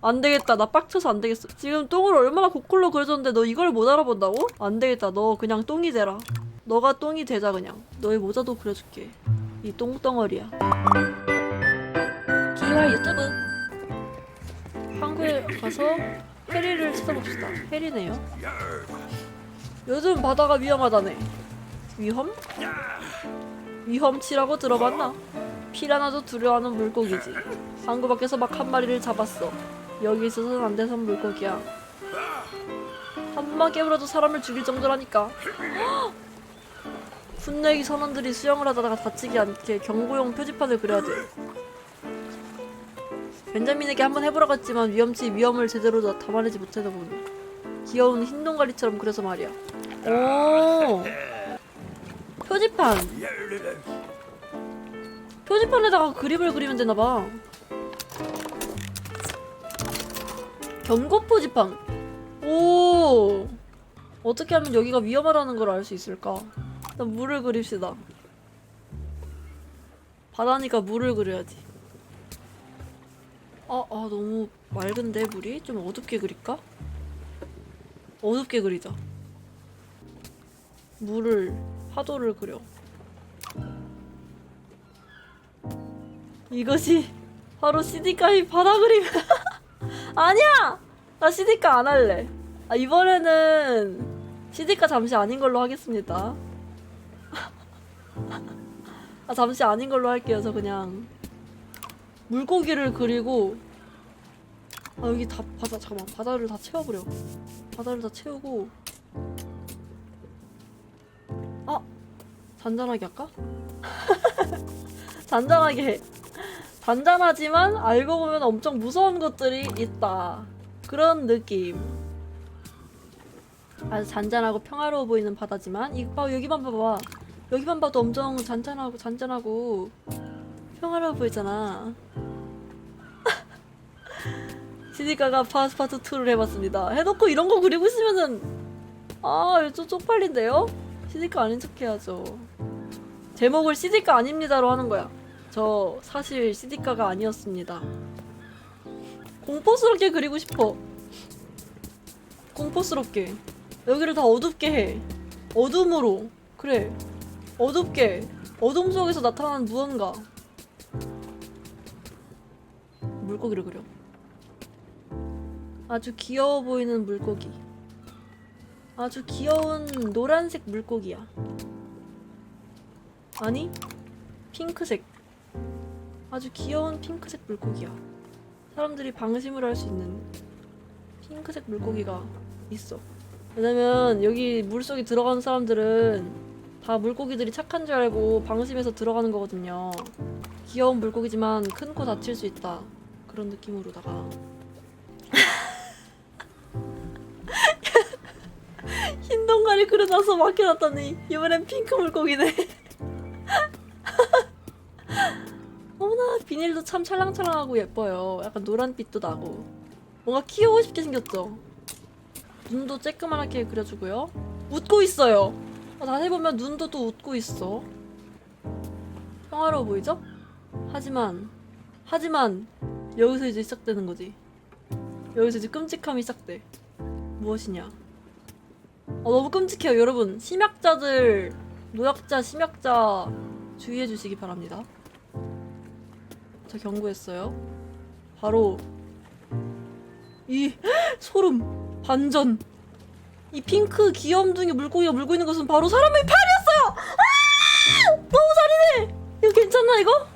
안 되겠다. 나 빡쳐서 안 되겠어. 지금 똥을 얼마나 고퀄로 그려줬는데 너 이걸 못 알아본다고? 안 되겠다. 너 그냥 똥이 되라. 너가 똥이 되자 그냥. 너의 모자도 그려줄게. 이 똥덩어리야. 기와 유튜브. 한국에 가서 해리를 찾아봅시다. 해리네요. 요즘 바다가 위험하다네. 위험? 위험치라고 들어봤나? 피라나도 두려워하는 물고기지. 방구 밖에서 막 한 마리를 잡았어. 여기 있어서는 안 돼서 물고기야. 한 번만 깨물어도 사람을 죽일 정도라니까. 군내기 선원들이 수영을 하다가 다치지 않게 경고용 표지판을 그려야 돼. 벤자민에게 한번 해보라고 했지만 위험치 위험을 제대로 다- 담아내지 못해서 보니 귀여운 흰 동가리처럼 그려서 말이야. 오 표지판 표지판에다가 그림을 그리면 되나봐. 경고 표지판. 오 어떻게 하면 여기가 위험하다는 걸 알 수 있을까? 일단 물을 그립시다. 바다니까 물을 그려야지. 아, 아 너무 맑은데 물이? 좀 어둡게 그릴까? 어둡게 그리자. 물을 파도를 그려. 이것이 바로 CD가의 바다 그림. 아니야! 나 CD가 안 할래. 아, 이번에는 CD가 잠시 아닌 걸로 하겠습니다. 아, 잠시 아닌 걸로 할게요. 저 그냥 물고기를 그리고 아, 여기 다 바다 잠깐만 바다를 다 채워버려. 바다를 다 채우고 아 잔잔하게 할까? 잔잔하게 해. 잔잔하지만 알고 보면 엄청 무서운 것들이 있다. 그런 느낌. 아주 잔잔하고 평화로워 보이는 바다지만 이거 봐 여기만 봐봐. 여기만 봐도 엄청 잔잔하고 잔잔하고 평화로워 보이잖아. 시디가가 파스 파트 2를 해봤습니다. 해놓고 이런 거 그리고 있으면은 아 이거 좀 쪽팔린데요? 시디가 아닌 척 해야죠. 제목을 시디가 아닙니다로 하는 거야. 저 사실 시디가가 아니었습니다. 공포스럽게 그리고 싶어. 공포스럽게. 여기를 다 어둡게 해. 어둠으로. 그래. 어둡게. 어둠 속에서 나타나는 무언가. 물고기를 그려. 아주 귀여워 보이는 물고기. 아주 귀여운 노란색 물고기야. 아니, 핑크색. 아주 귀여운 핑크색 물고기야. 사람들이 방심을 할 수 있는 핑크색 물고기가 있어. 왜냐면 여기 물속에 들어가는 사람들은 다 물고기들이 착한 줄 알고 방심해서 들어가는 거거든요. 귀여운 물고기지만 큰 코 다칠 수 있다. 그런 느낌으로다가. 흰 동가리 그려놔서 맡겨놨더니 이번엔 핑크 물고기네. 비닐도 참 찰랑찰랑하고 예뻐요. 약간 노란빛도 나고 뭔가 키우고 싶게 생겼죠. 눈도 쬐끄만하게 그려주고요. 웃고 있어요. 어, 자세히 보면 눈도 또 웃고 있어. 평화로워 보이죠? 하지만 하지만 여기서 이제 시작되는 거지. 여기서 이제 끔찍함이 시작돼. 무엇이냐? 어, 너무 끔찍해요, 여러분. 심약자들, 노약자, 심약자 주의해 주시기 바랍니다. 저 경고했어요. 바로 이 소름 반전. 이 핑크 귀염둥이 물고기가 물고 있는 것은 바로 사람의 팔이었어요. 아! 너무 잔인해. 이거 괜찮나 이거?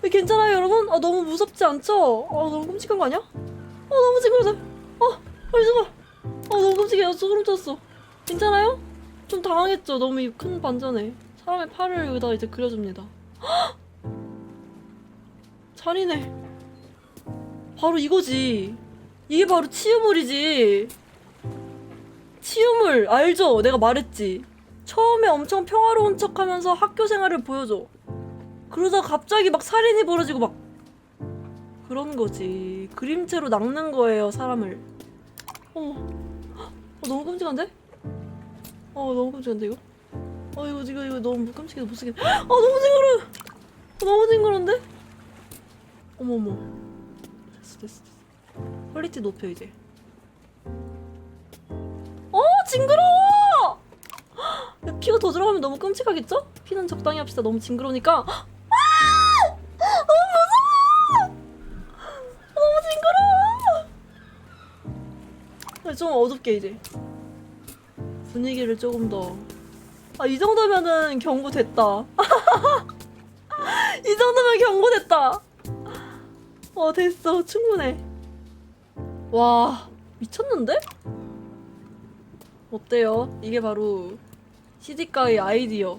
이거 괜찮아요, 여러분? 아 너무 무섭지 않죠? 아 너무 끔찍한 거 아니야? 아 너무 징그러져. 어, 빨리 좀 봐. 아 너무 끔찍해요. 소름 돋았어. 괜찮아요? 좀 당황했죠. 너무 이큰 반전에 사람의 팔을 여기다 이제 그려줍니다. 헉! 잔인해. 바로 이거지. 이게 바로 치유물이지. 치유물 알죠? 내가 말했지. 처음에 엄청 평화로운 척하면서 학교 생활을 보여줘. 그러다 갑자기 막 살인이 벌어지고 막 그런 거지. 그림체로 낚는 거예요 사람을. 어머, 어, 너무 끔찍한데? 어 너무 끔찍한데 이거? 어 이거 이거 이거 너무 끔찍해서 못 쓰겠. 아 너무 징그러. 워 너무 징그러운데? 어머 어머. 됐어 됐어 됐어. 퀄리티 높여 이제 어 징그러워 야, 피가 더 들어가면 너무 끔찍하겠죠? 피는 적당히 합시다 너무 징그러우니까 아! 너무 무서워 너무 징그러워 아, 좀 어둡게 이제 분위기를 조금 더 아, 이 정도면은 경고됐다. 이 정도면 경고됐다. 어, 됐어. 충분해. 와, 미쳤는데? 어때요? 이게 바로 CD가의 아이디어.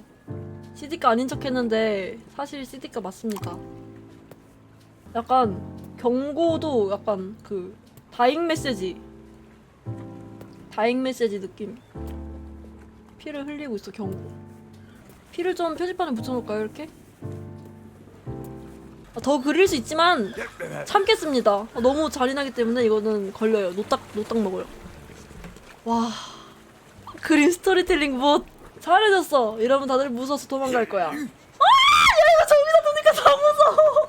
CD가 아닌 척 했는데, 사실 CD가 맞습니다. 약간, 경고도 약간 그, 다잉 메시지. 다잉 메시지 느낌. 피를 흘리고 있어 경고 피를 좀 표지판에 붙여놓을까요 이렇게? 아, 더 그릴 수 있지만 참겠습니다. 아, 너무 잔인하기 때문에 이거는 걸려요. 노딱 노딱 먹어요. 와 그림 스토리텔링 뭐 잘해줬어. 이러면 다들 무서워서 도망갈 거야. 아! 야 이거 저기서 보니까 더 무서워.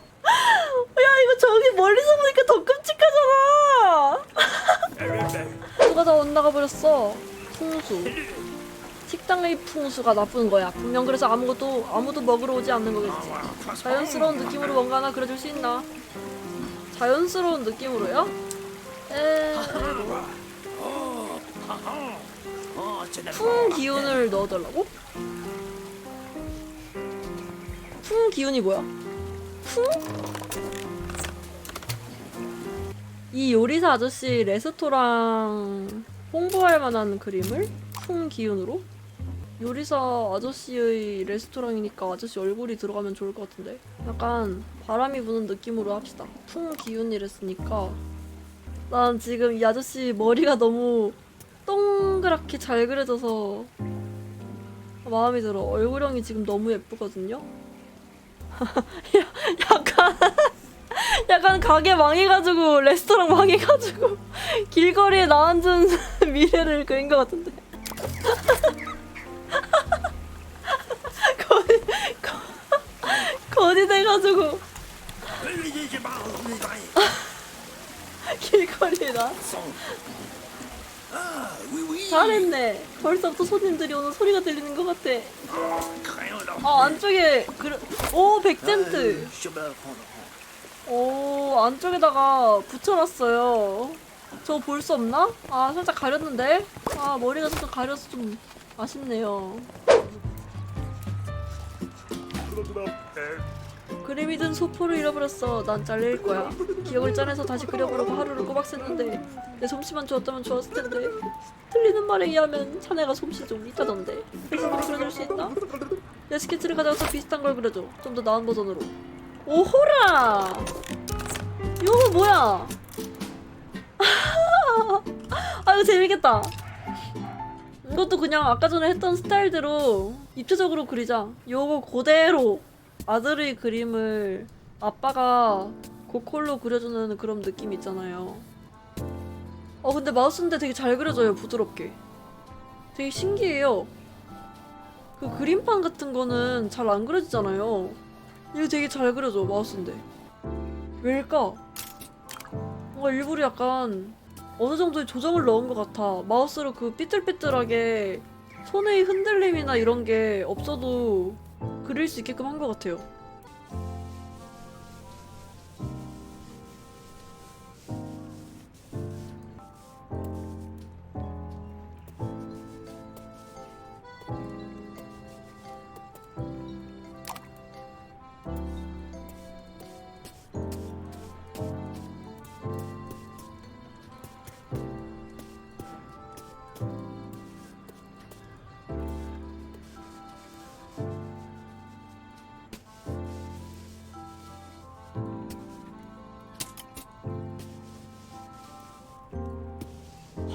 야 이거 저기 멀리서 보니까 더 끔찍하잖아. 누가 다 엇나가 버렸어? 풍수 식당의 풍수가 나쁜 거야. 분명 그래서 아무것도 아무도 먹으러 오지 않는 거겠지. 자연스러운 느낌으로 뭔가 하나 그려줄 수 있나? 자연스러운 느낌으로요? 에, 뭐. 풍 기운을 넣어달라고? 풍 기운이 뭐야? 풍? 이 요리사 아저씨 레스토랑 홍보할 만한 그림을 풍 기운으로? 요리사 아저씨의 레스토랑이니까 아저씨 얼굴이 들어가면 좋을 것 같은데. 약간 바람이 부는 느낌으로 합시다. 풍 기운이랬으니까. 난 지금 이 아저씨 머리가 너무 동그랗게 잘 그려져서 마음이 들어. 얼굴형이 지금 너무 예쁘거든요? 야- 약간 약간 가게 망해가지고 레스토랑 망해가지고 길거리에 나앉은 미래를 그린 것 같은데 거, 거지 돼가지고. 길거리에 나 잘했네. 벌써부터 손님들이 오는 소리가 들리는 것 같아. 아 안쪽에 그... 오 백젠트. 오 안쪽에다가 붙여놨어요. 저 볼 수 없나? 아 살짝 가렸는데? 아 머리가 살짝 가려서 좀 아쉽네요 그림이 든 소포를 잃어버렸어. 난 잘릴 거야. 기억을 짜내서 다시 그려보려고 하루를 꼬박 샜는데 내 솜씨만 좋았다면 좋았을 텐데 틀리는 말에 의하면 자네가 솜씨 좀 있다던데. 대신으로 그려줄 수 있나? 내 스케치를 가져와서 비슷한 걸 그려줘. 좀 더 나은 버전으로. 오호라! 이거 뭐야? 아 이거 재밌겠다. 이것도 그냥 아까 전에 했던 스타일대로 입체적으로 그리자. 요거 그대로 아들의 그림을 아빠가 고컬로 그려주는 그런 느낌 있잖아요. 어 근데 마우스인데 되게 잘 그려져요 부드럽게. 되게 신기해요. 그 그림판 같은 거는 잘 안 그려지잖아요. 이거 되게 잘 그려져 마우스인데. 왜일까? 뭔가 일부러 약간 어느 정도의 조정을 넣은 것 같아. 마우스로 그 삐뚤삐뚤하게 손의 흔들림이나 이런 게 없어도 그릴 수 있게끔 한 것 같아요.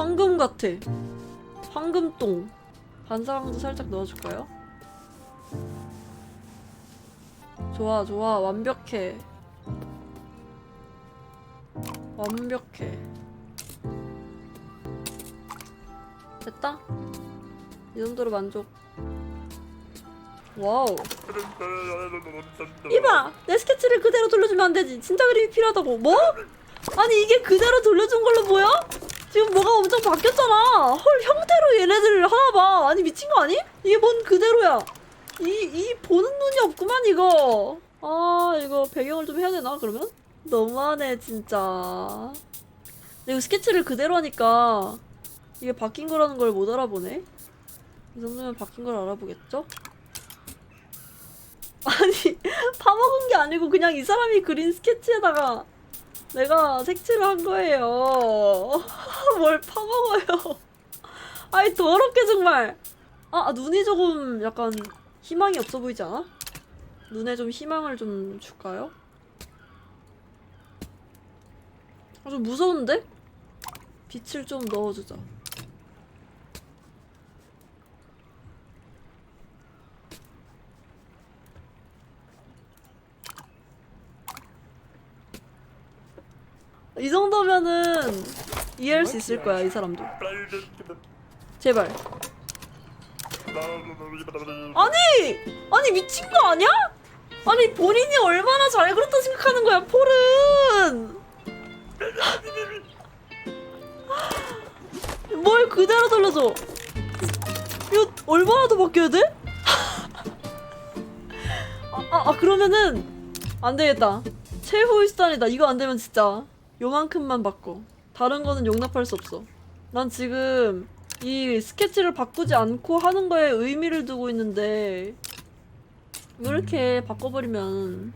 황금 같아. 황금똥. 반사광도 살짝 넣어줄까요? 좋아, 좋아. 완벽해. 완벽해. 됐다? 이 정도로 만족. 와우. 이봐! 내 스케치를 그대로 돌려주면 안 되지. 진짜 그림이 필요하다고. 뭐? 아니 이게 그대로 돌려준 걸로 보여? 지금 뭐가 엄청 바뀌었잖아. 헐 형태로 얘네들 하나 봐. 아니 미친 거 아니? 이게 뭔 그대로야? 이 이 보는 눈이 없구만 이거. 아 이거 배경을 좀 해야 되나 그러면? 너무하네 진짜. 근데 이거 스케치를 그대로 하니까 이게 바뀐 거라는 걸 못 알아보네. 이 정도면 바뀐 걸 알아보겠죠? 아니 파먹은 게 아니고 그냥 이 사람이 그린 스케치에다가 내가 색칠을 한 거예요. 뭘 파먹어요. 아이 더럽게 정말. 아 아, 눈이 조금 약간 희망이 없어 보이지 않아? 눈에 좀 희망을 좀 줄까요? 아, 좀 무서운데? 빛을 좀 넣어주자. 이 정도면은 이해할 수 있을 거야 이 사람도. 제발. 아니! 아니 미친 거 아니야? 아니 본인이 얼마나 잘 그렸다 생각하는 거야 폴은 뭘 그대로 돌려줘 이거 얼마나 더 바뀌어야 돼? 아, 아, 아 그러면은 안 되겠다 최후의 수단이다 이거 안 되면 진짜 요만큼만 바꿔. 다른 거는 용납할 수 없어. 난 지금 이 스케치를 바꾸지 않고 하는 거에 의미를 두고 있는데 이렇게 바꿔버리면?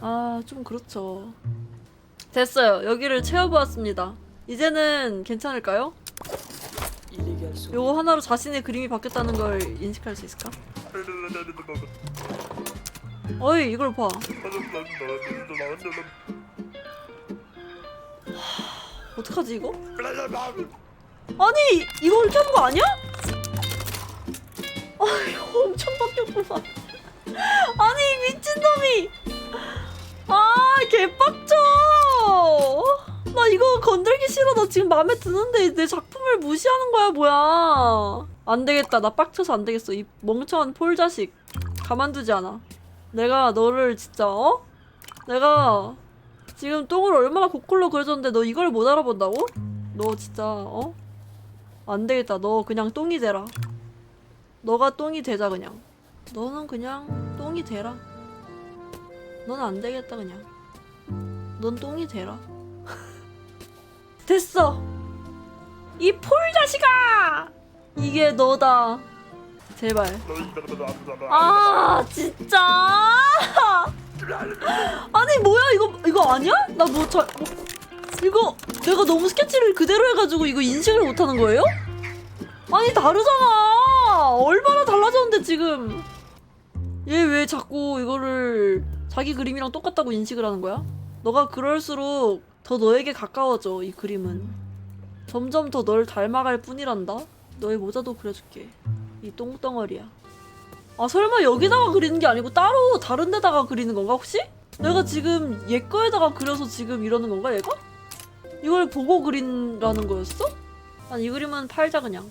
아 좀 그렇죠. 됐어요. 여기를 채워보았습니다. 이제는 괜찮을까요? 요거 하나로 자신의 그림이 바뀌었다는 걸 인식할 수 있을까? 어이 이걸 봐 어떡하지 이거? 아니 이거 하는 거 아니야? 아 이거 엄청 바뀌었구만. 아니 미친놈이. 아 개빡쳐. 나 이거 건들기 싫어. 나 지금 마음에 드는데 내 작품을 무시하는 거야 뭐야. 안 되겠다. 나 빡쳐서 안 되겠어. 이 멍청한 폴 자식. 가만두지 않아. 내가 너를 진짜 어? 내가 지금 똥을 얼마나 고퀄로 그려줬는데 너 이걸 못 알아본다고? 너 진짜 어? 안 되겠다. 너 그냥 똥이 되라. 너가 똥이 되자 그냥. 너는 그냥 똥이 되라. 넌 안 되겠다 그냥. 넌 똥이 되라. 됐어. 이 폴 자식아! 이게 너다. 제발. 아 진짜. 아니 뭐야 이거 이거 아니야? 나 뭐 잘. 뭐, 이거 내가 너무 스케치를 그대로 해가지고 이거 인식을 못하는 거예요? 아니 다르잖아 얼마나 달라졌는데 지금 얘 왜 자꾸 이거를 자기 그림이랑 똑같다고 인식을 하는 거야? 너가 그럴수록 더 너에게 가까워져 이 그림은 점점 더 널 닮아갈 뿐이란다 너의 모자도 그려줄게 이 똥덩어리야 아 설마 여기다가 그리는 게 아니고 따로 다른 데다가 그리는 건가 혹시? 내가 지금 얘 거에다가 그려서 지금 이러는 건가 얘가? 이걸 보고 그린다는 거였어? 난이 그림은 팔자 그냥.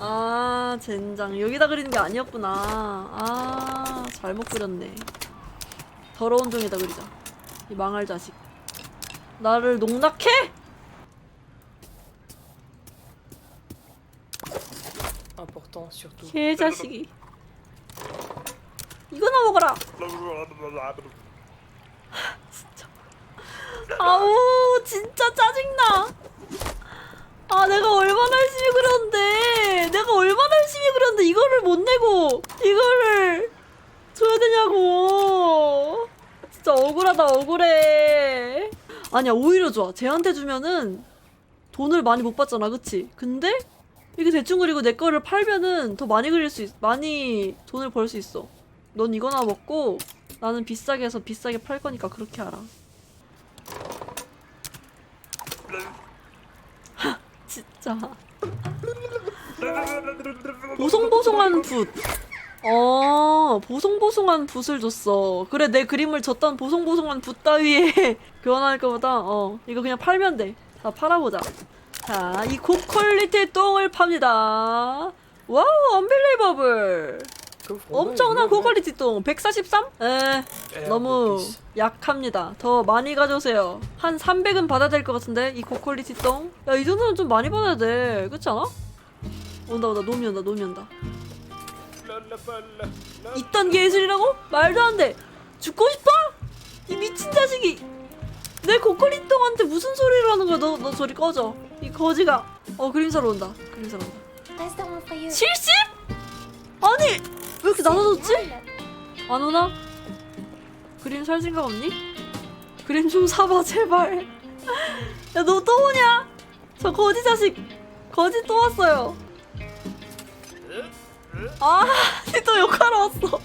아 젠장 여기다 그리는 게 아니었구나. 아 잘못 그렸네. 더러운 종에다 그리자. 이 망할 자식. 나를 농락해? Important surtout. 개 자식이. 이거나 먹어라. 아우 진짜 짜증나. 아 내가 얼마나 열심히 그렸는데. 내가 얼마나 열심히 그렸는데 이거를 못 내고 이거를 줘야 되냐고. 진짜 억울하다 억울해. 아니야 오히려 좋아. 쟤한테 주면은 돈을 많이 못 받잖아 그치? 근데 이게 대충 그리고 내 거를 팔면은 더 많이 그릴 수 있, 많이 돈을 벌 수 있어 넌 이거나 먹고 나는 비싸게 해서 비싸게 팔 거니까 그렇게 알아 진짜 보송보송한 붓. 어, 보송보송한 붓을 줬어. 그래, 내 그림을 줬던 보송보송한 붓 따위에 교환할 거보다, 어, 이거 그냥 팔면 돼. 자, 팔아보자. 자, 이 고퀄리티의 똥을 팝니다. 와우, 언빌리버블. 엄청난 고퀄리티 똥 143? 에. Et un 너무 plus. 약합니다. 더 많이 가져오세요. 한 300은 받아야 될 것 같은데 이 고퀄리티 똥. 야 이 정도는 좀 많이 받아야 돼. 그렇지 않아? 온다 온다 놈이 온다 놈이 온다. 이딴 예술이라고? 말도 안 돼. 죽고 싶어? 이 미친 자식이 내 고퀄리티 똥한테 무슨 소리를 하는 거야? 너 너 저리 꺼져. 이 거지가. 어 그림사로 온다. 그림사로 온다. Restaurant Fayeux. 70? 아니 왜 이렇게 나눠줬지? 안 오나? 그림 살 생각 없니? 그림 좀 사봐 제발 야 너 또 오냐? 저 거지 자식 거지 또 왔어요 아또 욕하러 왔어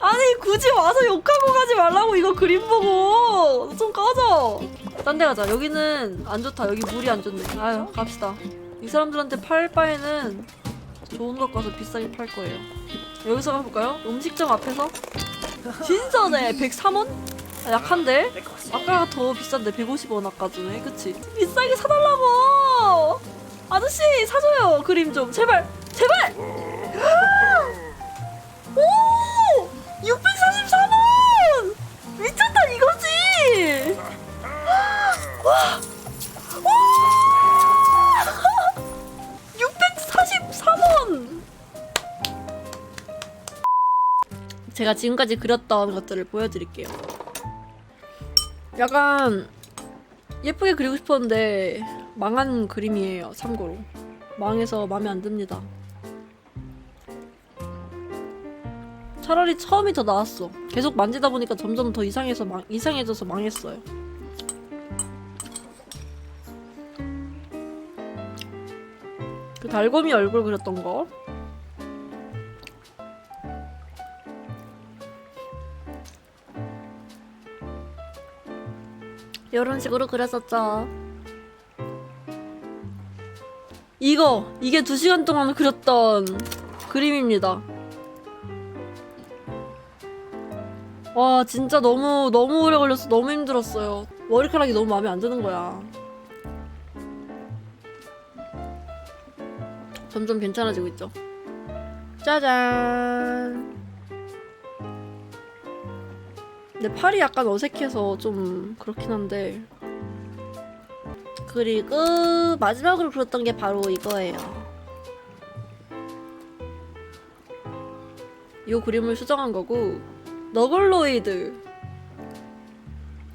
아니 굳이 와서 욕하고 가지 말라고 이거 그림 보고. 너좀 꺼져. 딴 데 가자. 여기는 안 좋다. 여기 물이 안 좋네. 아유 갑시다. 이 사람들한테 팔 바에는 좋은 것 가서 비싸게 팔 거예요. 여기서 가볼까요? 음식점 앞에서? 진짜네. 103원? 아, 약한데? 아까 더 비싼데 150원 아까 전에. 그치? 비싸게 사달라고! 아저씨 사줘요. 그림 좀. 제발! 제발! 오 643원 미쳤다 이거지 와! 와! 643원 제가 지금까지 그렸던 것들을 보여드릴게요. 약간 예쁘게 그리고 싶었는데 망한 그림이에요. 참고로 망해서 마음에 안 듭니다. 차라리 처음이 더 나았어. 계속 만지다 보니까 점점 더 이상해서 망, 이상해져서 망했어요. 그 달곰이 얼굴 그렸던 거. 이런 식으로 그렸었죠. 이거 이게 두 시간 동안 그렸던 그림입니다. 와 진짜 너무 너무 오래 걸렸어 너무 힘들었어요. 머리카락이 너무 마음에 안 드는 거야. 점점 괜찮아지고 있죠. 짜잔. 근데 팔이 약간 어색해서 좀 그렇긴 한데 그리고 마지막으로 그렸던 게 바로 이거예요 이 그림을 수정한 거고 너글로이드.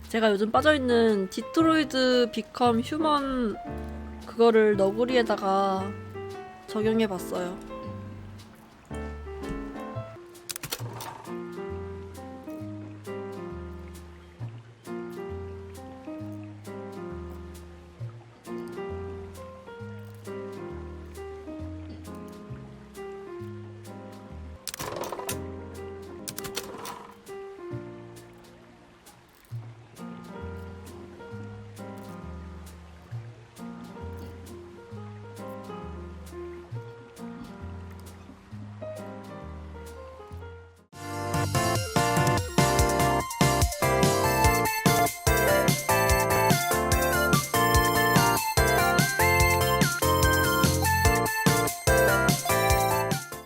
제가 요즘 빠져있는 디트로이드 비컴 휴먼 그거를 너구리에다가 적용해봤어요